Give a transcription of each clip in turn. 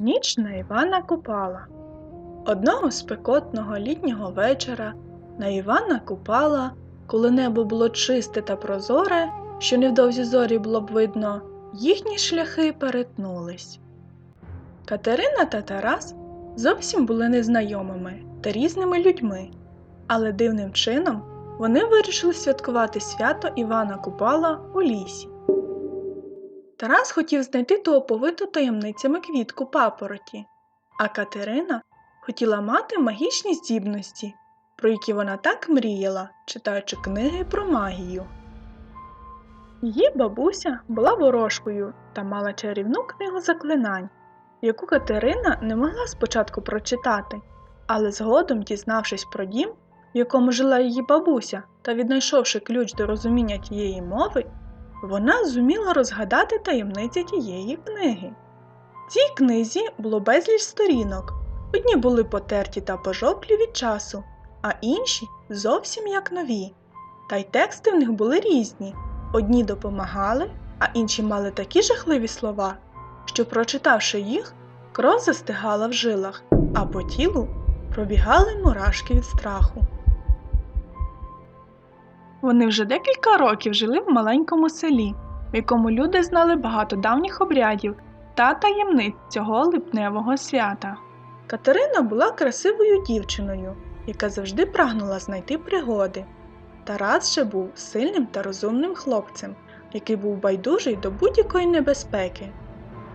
Ніч на Івана Купала. Одного спекотного літнього вечора на Івана Купала, коли небо було чисте та прозоре, що невдовзі зорі було б видно, їхні шляхи перетнулись. Катерина та Тарас зовсім були незнайомими та різними людьми, але дивним чином вони вирішили святкувати свято Івана Купала у лісі. Тарас хотів знайти ту оповиту таємницями квітку папороті, а Катерина хотіла мати магічні здібності, про які вона так мріяла, читаючи книги про магію. Її бабуся була ворожкою та мала чарівну книгу заклинань, яку Катерина не могла спочатку прочитати, але згодом, дізнавшись про дім, в якому жила її бабуся, та віднайшовши ключ до розуміння тієї мови, вона зуміла розгадати таємниці тієї книги. Цій книзі було безліч сторінок. Одні були потерті та пожовклі від часу, а інші зовсім як нові. Та й тексти в них були різні. Одні допомагали, а інші мали такі жахливі слова, що, прочитавши їх, кров застигала в жилах, а по тілу пробігали мурашки від страху. Вони вже декілька років жили в маленькому селі, в якому люди знали багато давніх обрядів та таємниць цього липневого свята. Катерина була красивою дівчиною, яка завжди прагнула знайти пригоди. Тарас же був сильним та розумним хлопцем, який був байдужий до будь-якої небезпеки.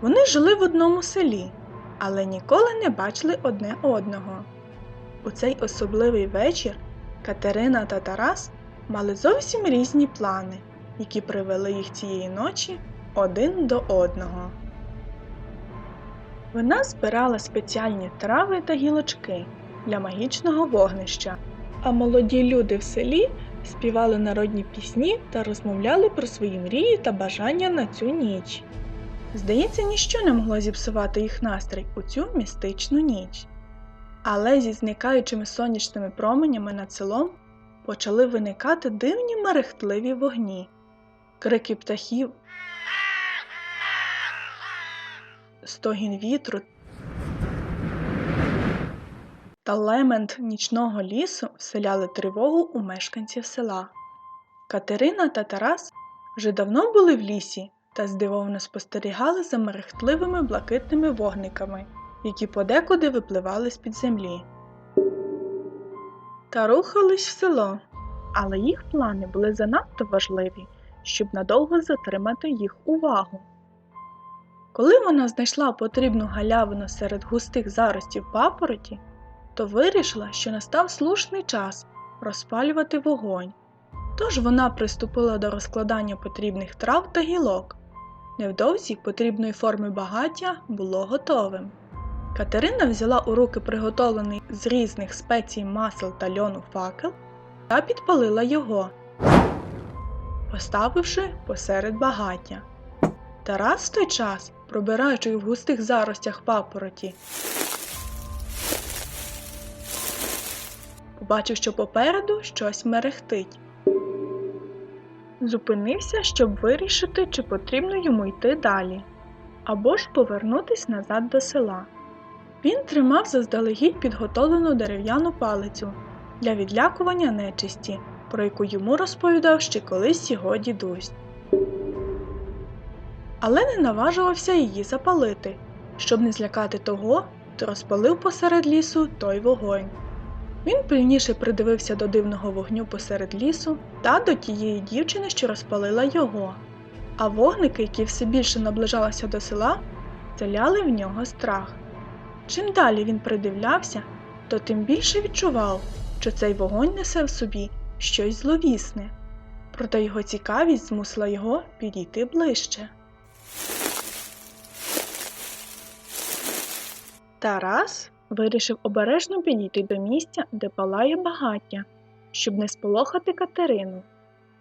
Вони жили в одному селі, але ніколи не бачили одне одного. У цей особливий вечір Катерина та Тарас мали зовсім різні плани, які привели їх цієї ночі один до одного. Вона збирала спеціальні трави та гілочки для магічного вогнища, а молоді люди в селі співали народні пісні та розмовляли про свої мрії та бажання на цю ніч. Здається, ніщо не могло зіпсувати їх настрій у цю містичну ніч. Але зі зникаючими сонячними променями над селом почали виникати дивні мерехтливі вогні, крики птахів, стогін вітру та лемент нічного лісу вселяли тривогу у мешканців села. Катерина та Тарас вже давно були в лісі та здивовано спостерігали за мерехтливими блакитними вогниками, які подекуди випливали з-під землі. Та рухались в село, але їх плани були занадто важливі, щоб надовго затримати їх увагу. Коли вона знайшла потрібну галявину серед густих заростів папороті, то вирішила, що настав слушний час розпалювати вогонь. Тож вона приступила до розкладання потрібних трав та гілок. Невдовзі потрібної форми багаття було готовим. Катерина взяла у руки приготовлений з різних спецій масел та льону факел та підпалила його, поставивши посеред багаття. Тарас в той час, пробираючи в густих заростях папороті, побачив, що попереду щось мерехтить. Зупинився, щоб вирішити, чи потрібно йому йти далі, або ж повернутись назад до села. Він тримав заздалегідь підготовлену дерев'яну палицю для відлякування нечисті, про яку йому розповідав ще колись його дідусь. Але не наважувався її запалити, щоб не злякати того, хто розпалив посеред лісу той вогонь. Він пильніше придивився до дивного вогню посеред лісу та до тієї дівчини, що розпалила його, а вогники, які все більше наближалися до села, вселяли в нього страх. Чим далі він придивлявся, то тим більше відчував, що цей вогонь несе в собі щось зловісне, проте його цікавість змусила його підійти ближче. Тарас вирішив обережно підійти до місця, де палає багаття, щоб не сполохати Катерину.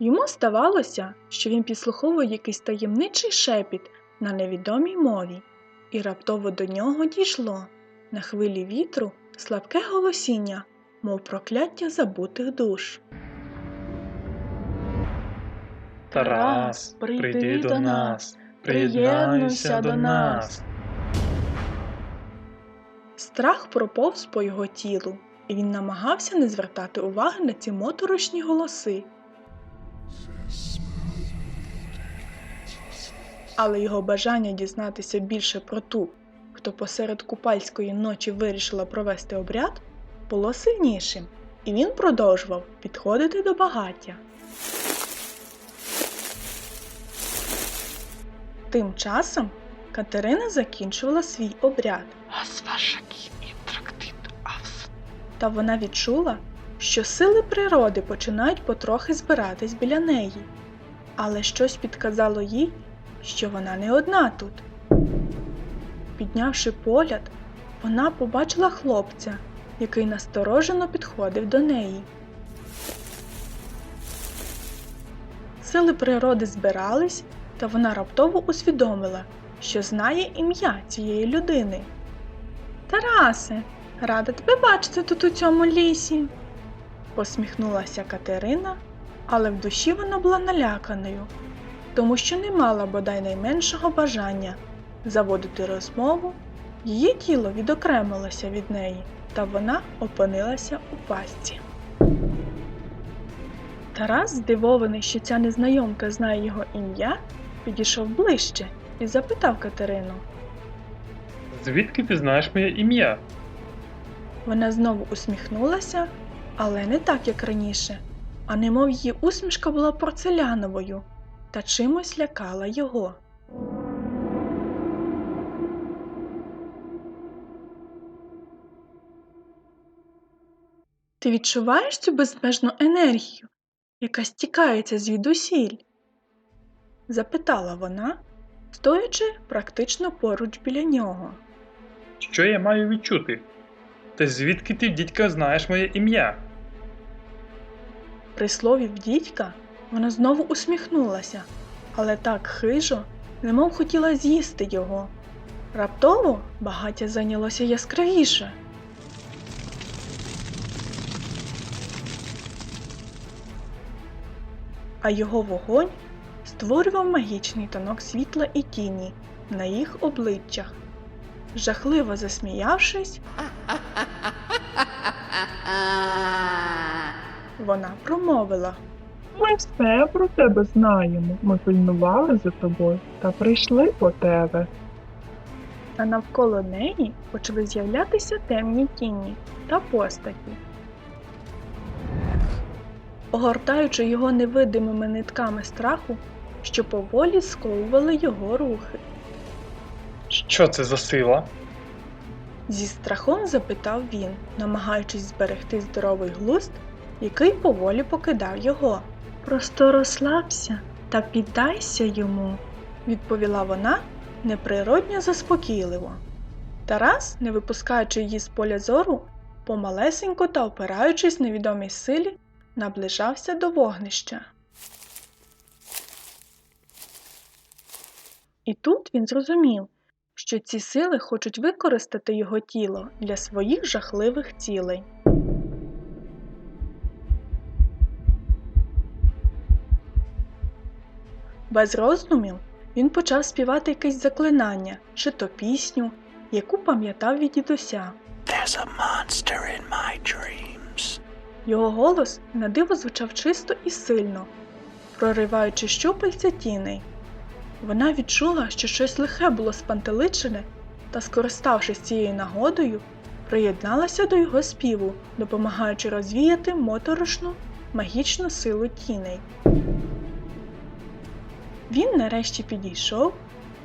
Йому здавалося, що він підслуховує якийсь таємничий шепіт на невідомій мові, і раптово до нього дійшло на хвилі вітру слабке голосіння, мов прокляття забутих душ. Тарас, прийди до нас, приєднуйся до нас. Страх проповз по його тілу, і він намагався не звертати уваги на ці моторошні голоси. Але його бажання дізнатися більше про ту, хто посеред купальської ночі вирішила провести обряд, було сильнішим, і він продовжував підходити до багаття. Тим часом Катерина закінчувала свій обряд. Та вона відчула, що сили природи починають потрохи збиратись біля неї, але щось підказало їй, що вона не одна тут. Піднявши погляд, вона побачила хлопця, який насторожено підходив до неї. Сили природи збирались, та вона раптово усвідомила, що знає ім'я цієї людини. Тарасе, рада тебе бачити тут у цьому лісі. посміхнулася Катерина, але в душі вона була наляканою, тому що не мала бодай найменшого бажання заводити розмову, її тіло відокремилося від неї, та вона опинилася у пастці. Тарас, здивований, що ця незнайомка знає його ім'я, підійшов ближче і запитав Катерину. Звідки ти знаєш моє ім'я? Вона знову усміхнулася, але не так, як раніше, а немов її усмішка була порцеляновою та чимось лякала його. Ти відчуваєш цю безмежну енергію, яка стікається звідусіль? запитала вона, стоячи практично поруч біля нього. Що я маю відчути? Та звідки ти, дідька, знаєш моє ім'я? При слові дідька вона знову усміхнулася, але так хижо, немов хотіла з'їсти його. Раптово багаття зайнялося яскравіше. А його вогонь створював магічний тонок світла і тіні на їх обличчях. Жахливо засміявшись, вона промовила. Ми все про тебе знаємо. Ми пильнували за тобою та прийшли по тебе. а навколо неї почали з'являтися темні тіні та постаті. Огортаючи його невидимими нитками страху, що поволі сковували його рухи. Що це за сила? Зі страхом запитав він, намагаючись зберегти здоровий глузд, який поволі покидав його. Просто розслабся та піддайся йому, відповіла вона неприродньо заспокійливо. Тарас, не випускаючи її з поля зору, помалесенько та опираючись невідомій силі, наближався до вогнища. І тут він зрозумів, що ці сили хочуть використати його тіло для своїх жахливих цілей. Без роздумів він почав співати якесь заклинання чи то пісню, яку пам'ятав від дідуся. There's a monster in my dreams. Його голос на диво звучав чисто і сильно, прориваючи щупальця тіней. Вона відчула, що щось лихе було спантеличене, та, скориставшись цією нагодою, приєдналася до його співу, допомагаючи розвіяти моторошну магічну силу тіней. Він нарешті підійшов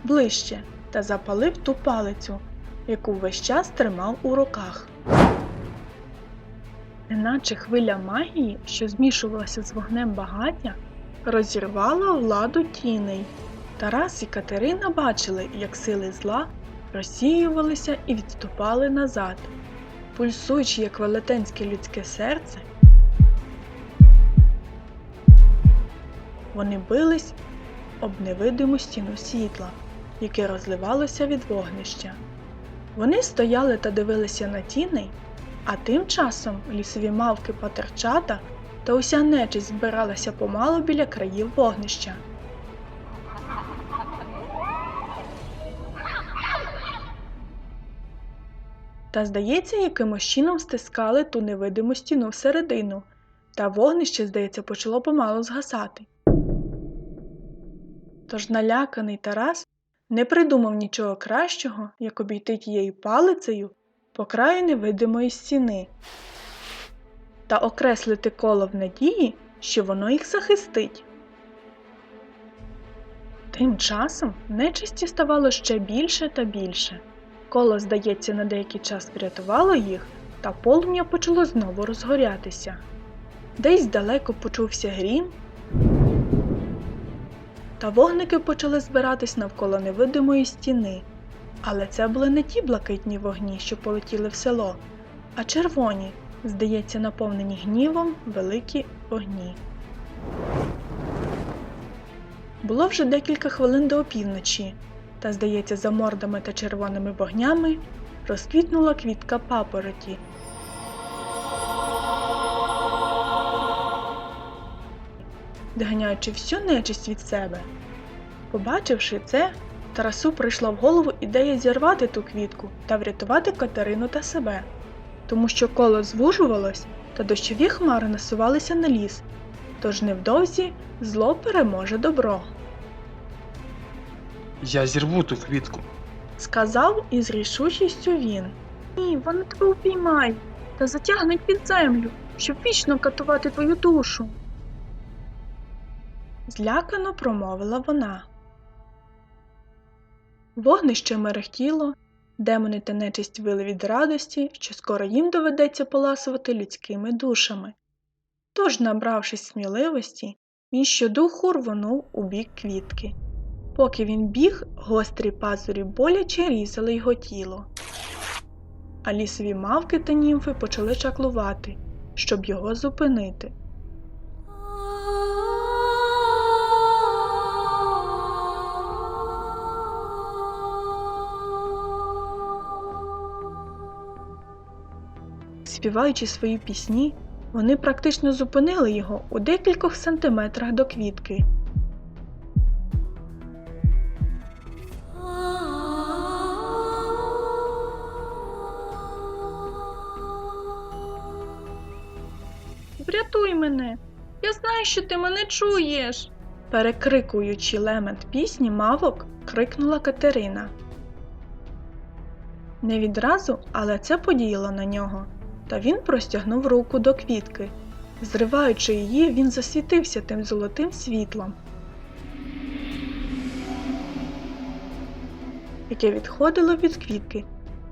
ближче та запалив ту палицю, яку весь час тримав у руках. Неначе хвиля магії, що змішувалася з вогнем багаття, розірвала владу тіней. Тарас і Катерина бачили, як сили зла розсіювалися і відступали назад, пульсуючи як велетенське людське серце. Вони бились об невидиму стіну світла, яке розливалося від вогнища. Вони стояли та дивилися на тіней, а тим часом лісові мавки патерчата та уся нечисть збиралася помалу біля країв вогнища. та, здається, якимось чином стискали ту невидиму стіну всередину, та вогнище, здається, почало помалу згасати. Тож наляканий Тарас не придумав нічого кращого, як обійти тією палицею по краю невидимої стіни та окреслити коло в надії, що воно їх захистить. Тим часом нечисті ставало ще більше та більше. Коло, здається, на деякий час врятувало їх, та полум'я почало знову розгорятися. Десь далеко почувся грім, та вогники почали збиратись навколо невидимої стіни. Але це були не ті блакитні вогні, що полетіли в село, а червоні, здається, наповнені гнівом великі вогні. Було вже декілька хвилин до опівночі, та, здається, за мордами та червоними вогнями розквітнула квітка папороті. доганяючи всю нечисть від себе. Побачивши це, Тарасу прийшла в голову ідея зірвати ту квітку та врятувати Катерину та себе, тому що коло звужувалось та дощові хмари насувалися на ліс, тож невдовзі зло переможе добро. Я зірву ту квітку. Сказав із рішучістю він. Ні, вони тебе упіймають та затягнуть під землю, щоб вічно катувати твою душу. Злякано промовила вона. Вогнище мерехтіло, демони та нечисть вили від радості, що скоро їм доведеться поласувати людськими душами. Тож, набравшись сміливості, він щодуху рвонув у бік квітки. Поки він біг, гострі пазурі боляче різали його тіло. А лісові мавки та німфи почали чаклувати, щоб його зупинити. Співаючи свої пісні, вони практично зупинили його у декількох сантиметрах до квітки. Врятуй мене! Я знаю, що ти мене чуєш. Перекрикуючи лемент пісні мавок, крикнула Катерина. Не відразу, але це подіяло на нього, та він простягнув руку до квітки. Зриваючи її, він засвітився тим золотим світлом, яке відходило від квітки,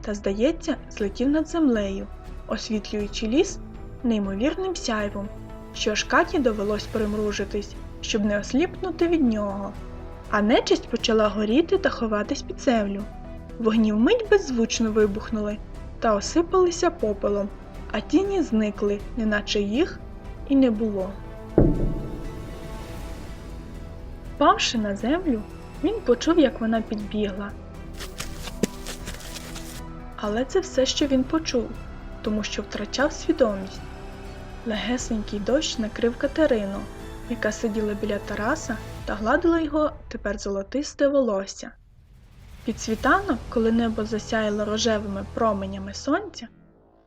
та, здається, злетів над землею, освітлюючи ліс неймовірним сяйвом, що аж Каті довелось примружитись, щоб не осліпнути від нього. А нечисть почала горіти та ховатись під землю. Вогні вмить беззвучно вибухнули та осипалися попелом, а тіні зникли, неначе їх і не було. Впавши на землю, він почув, як вона підбігла. Але це все, що він почув, тому що втрачав свідомість. Легесенький дощ накрив Катерину, яка сиділа біля Тараса та гладила його тепер золотисте волосся. Під світанок, коли небо засяяло рожевими променями сонця,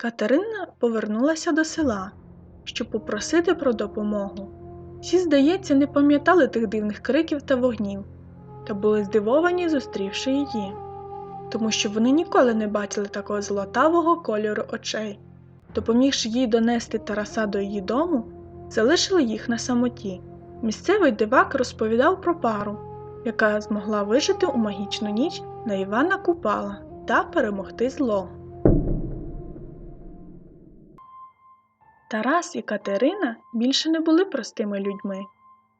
Катерина повернулася до села, щоб попросити про допомогу. Всі, здається, не пам'ятали тих дивних криків та вогнів, та були здивовані, зустрівши її, тому що вони ніколи не бачили такого золотавого кольору очей. Допомігши їй донести Тараса до її дому, залишили їх на самоті. Місцевий дивак розповідав про пару, яка змогла вижити у магічну ніч на Івана Купала та перемогти зло. Тарас і Катерина більше не були простими людьми.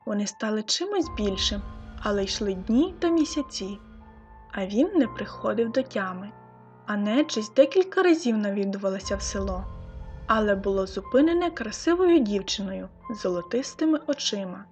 Вони стали чимось більшим, але йшли дні та місяці, а він не приходив до тями. А нечисть декілька разів навідувалася в село, але було зупинене красивою дівчиною з золотистими очима.